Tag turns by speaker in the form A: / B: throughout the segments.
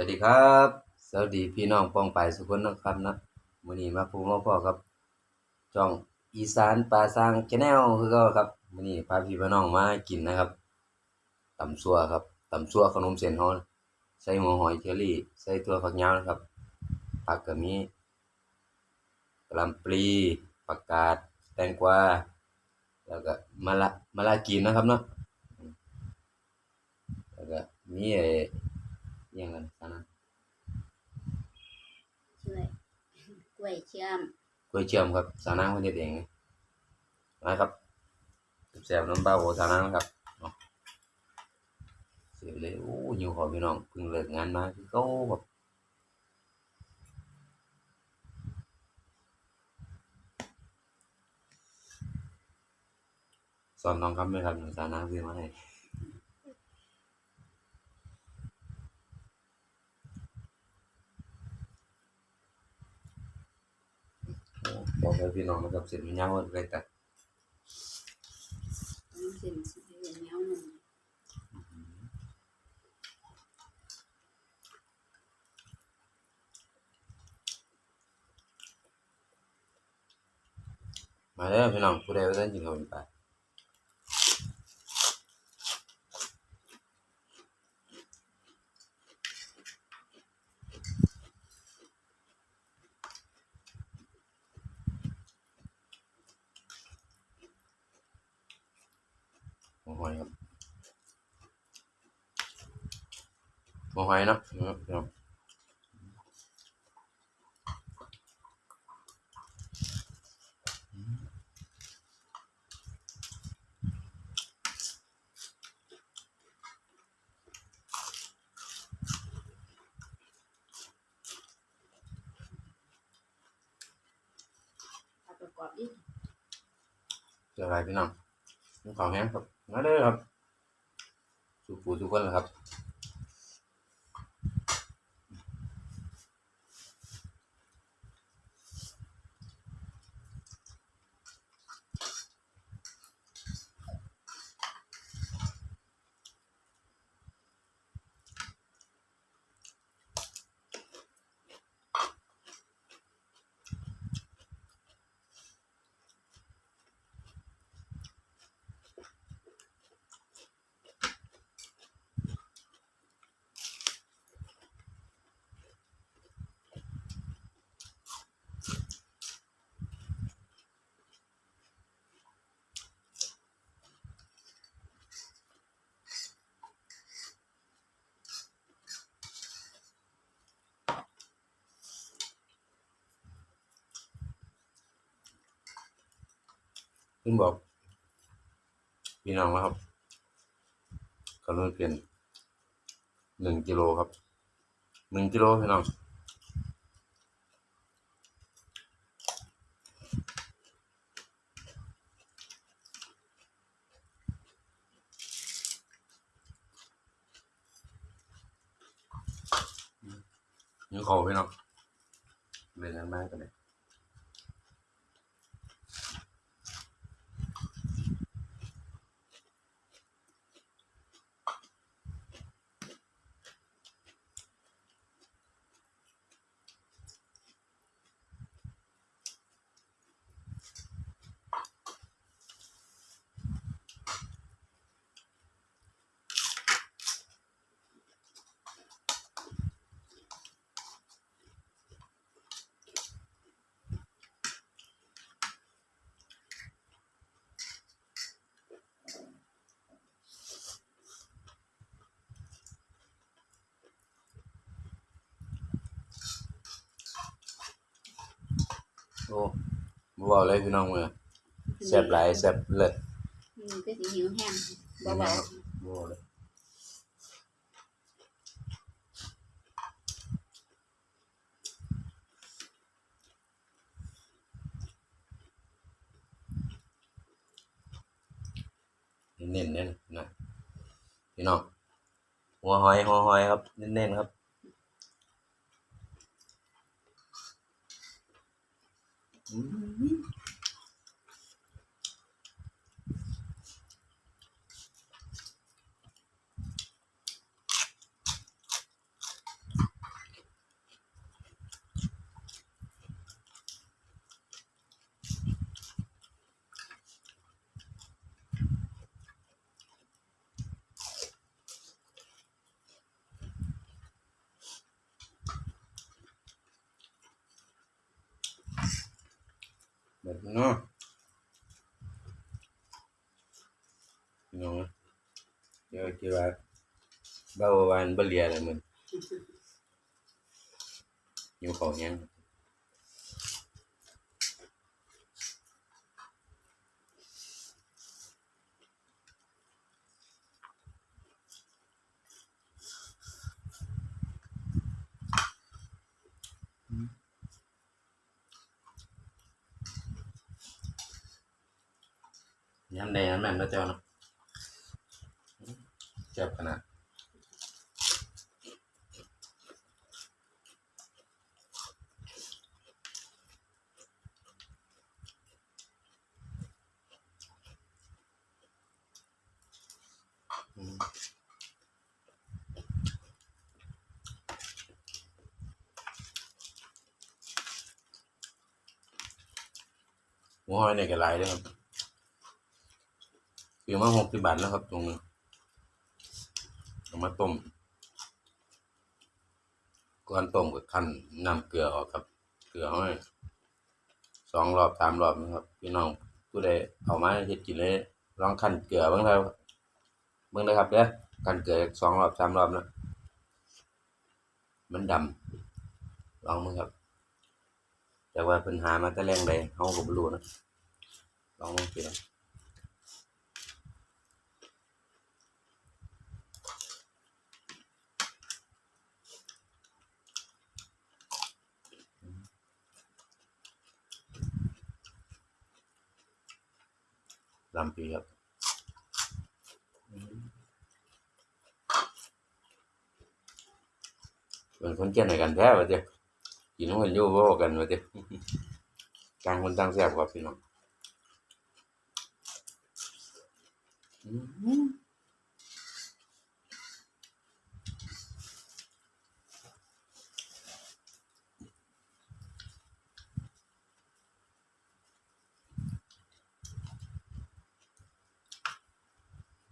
A: วัสดีครับ สวัสดีพี่น้องป้องไปสุขคนนะครับนะมื้อนี้มาพบมาพ่อครับช่องอีสานป่าซางแชนแนลคือก็ครับมื้อนี้พาพี่พี่น้องมากินนะครับตำซัวครับตำซัวขนมเส้นฮอนใส่หัวหอยเชอรี่ ใส่ถั่วฝักยาวนะครับผักก็มีกะล่ำปลีผักกาดแตงกวาแล้วก็มะละมะละกีนนะครับเนาะแล้วก็มีไอ อิหยังกันซะนะ
B: ช่วยกล้วยเชื่อม
A: กล้วยเชื่อมครับสาวนางคนเฮ็ดเองนะครับแซ่บๆน้ำเปล่าโอสาวนางนะครับเนาะเสร็จเลยโอ้ยิวขอพี่น้องเพิ่งเลิกงานมาคือเขาแบบสอนน้องคำไหมครับสาวนางซื้อมาให้โอ้ บอกให้พี่น้องนะครับเสร็จมันยาวเลยแต่
B: เส้นสีเหี่ยหนึ่ง
A: มาแล้วพี่น้องผู้ใดว่าท่านกินข้าวเป็นป อยครับหัวหอยเนาะนะครับพี่น้อง
B: เอาประกอบดิ
A: เจออะไรพี่น้องน้ำขาวแห้งครับ มาเด้อครับ สุปูทุกคนครับ ขึ้นบอกพี่น้องนะครับกำลังเปลี่ยนหนึ่งกิโลครับหนึ่งกิโลพี่น้องยังขอพี่น้องเล่นกันมากกันเลย อ้บ่เว้าเลยพี่น้องเมื่อแซ่บหลายแซ่บเลิศ
B: อืมก็สีหิวแห้งเบา
A: บ่เว้าเลยเน้นๆเนี่ยนะพี่น้องหัวหอยหัวหอยครับเน้นๆครับ อื เนาะเนาะเดี๋ยวคิดว่าเบาหวานบ่เลียอะไรมึงอยู่ของยั ยำแดงนั่นนะเจ้านะเจ็บขนาดอืมหัวหอยเนี่ยก็หลายเลยครับ คือมาหกสิบบาทแล้วครับ ตรงนี้เอามาต้มก่อนต้มก็คั่นน้ำเกลือออกครับ เกลือห้อยสองรอบสามรอบนะครับ พี่น้องผู้ใดเอามาเฮ็ดกินเลยลองคั่นเกลือเบ้างแล้วเบิ่งเลยครับเด้อกันเกิดสองรอบสามรอบนะมันดำลองมึงครับ แต่ว่าเพิ่นหามาแต่แรงใดเฮาก็บ่รู้นะลองมึงสิครับามปีครับเป็นคนเก่งไหนกันแท้วะเจ้กินคนอยู่บ่กันวะเจ้ต่างคนต่างแซ่บกว่าพี่น้องอื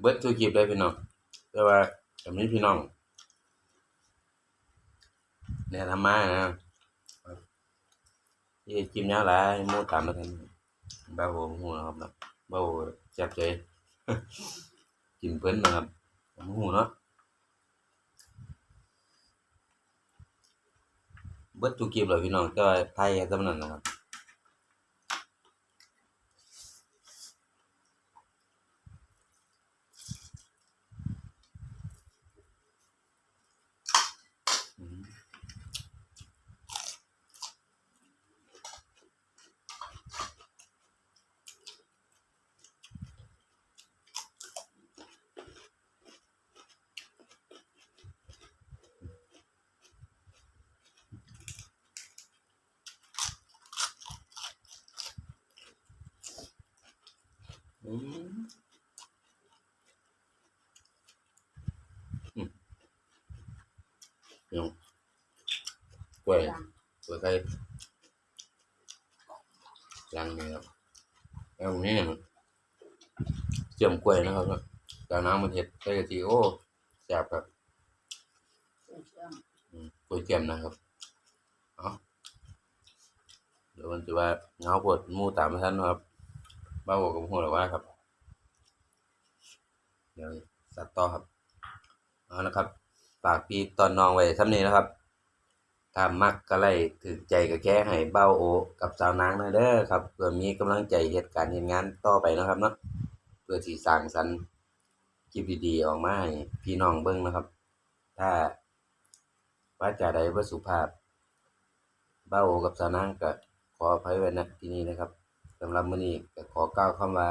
A: เบิดบ่ครับเบิดทุกคลิปเลยพี่น้องแต่ว่าจะมีพี่น้องเนี่ยทำมานะที่กินยาวหลายมูตามมาทันบ้าโหหัวครับนะบ้าโหแซ่บใจกินเพิ่นนะครับหูเนาะเบิดทุกคลิปเลยพี่น้องแต่ว่าไทยสำนั้นนะครับ น้องกล้วยกล้วยไข่ลังนี่ครับแล้วตรงนี้เจียมกล้วยนะครับเนาะจากน้ำมันเห็ดใส่กะทิโอ้แซ่บครับ
B: เชื่อม
A: อืมกล้วยเจียมนะครับเอาเดี๋ยวมันจะว่าเงาปวดหมูตามมาทันนะครับ บ้าบอกกับหัวหรือว่าครับ เดี๋ยวสัตว์ต่อครับเอานะครับฝากพี่ตอนน้องไว้ทำนี้นะครับถ้ามักก็ไล่ถือใจก็แค่ให้เบ้าโอ กับสาวนางนะเด้อครับเพื่อมีกำลังใจเหตุการณ์เห็นงานต่อไปนะครับเนาะเพื่อสีสร้างสรรค์คลิปดีๆออกมาให้พี่น้องเบิ่งนะครับ ถ้าว่าจาใดบ่สุภาพ เบ้าโอ กับสาวนางก็ขออภัยไว้ณที่นี้นะครับ สำหรับมื้อนี้ก็ขอกล่าวคำว่า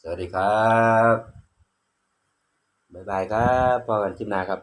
A: สวัสดีครับ บ๊ายบายครับพบกันคลิปหน้าครับ